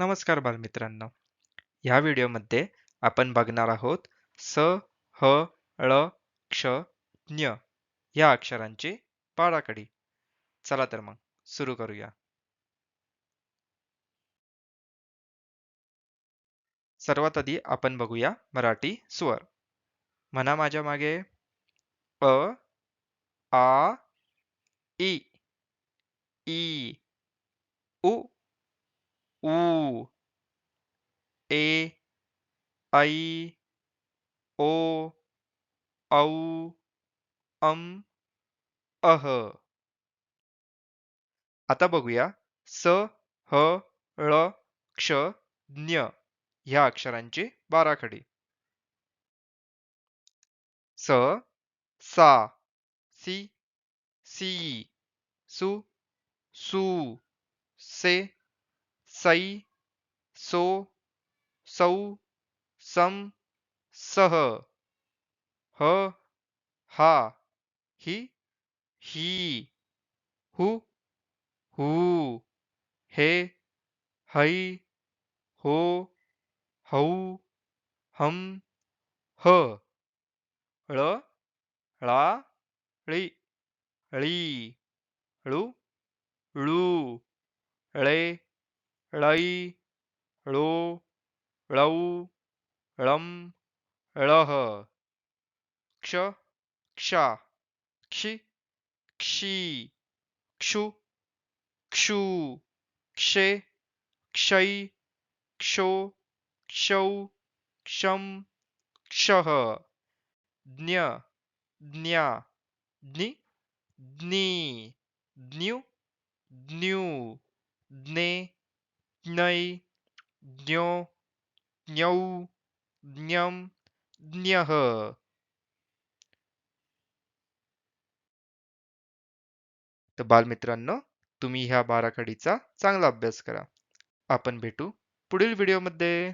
नमस्कार बालमित्रांनो. ह्या व्हिडिओमध्ये आपण बघणार आहोत स ह ळ क्ष ज्ञ या अक्षरांची पाडाकडी चला तर मग सुरू करूया. सर्वात आधी आपण बघूया मराठी स्वर. म्हणा माझ्या मागे. अ आ इ ई उ ए ऐ ओ औ अम अह. आता बघूया. स ह ळ क्ष ज्ञ ह्या अक्षरांची बाराखडी. स सा सी सी सु सू से सै सो सौ सम सह ह हा हि ही हु हू हे है हो हौ हम ह ळ ळा ळी ळी ळू ळू ळे ळै ळो ळौ ळम ळह क्षक्षा क्षि क्षी क्षु क्षू क्षे क्षै क्षो क्षौ क्षं क्षः ज्ञ ज्ञा ज्ञि ज्ञी ज्ञु ज्ञू ज्ञे ज्ञै ज्ञो ज्ञौ ज्ञम ज्ञः तर बालमित्रांनो तुम्ही ह्या बाराखडीचा चांगला अभ्यास करा. आपण भेटू पुढील व्हिडिओमध्ये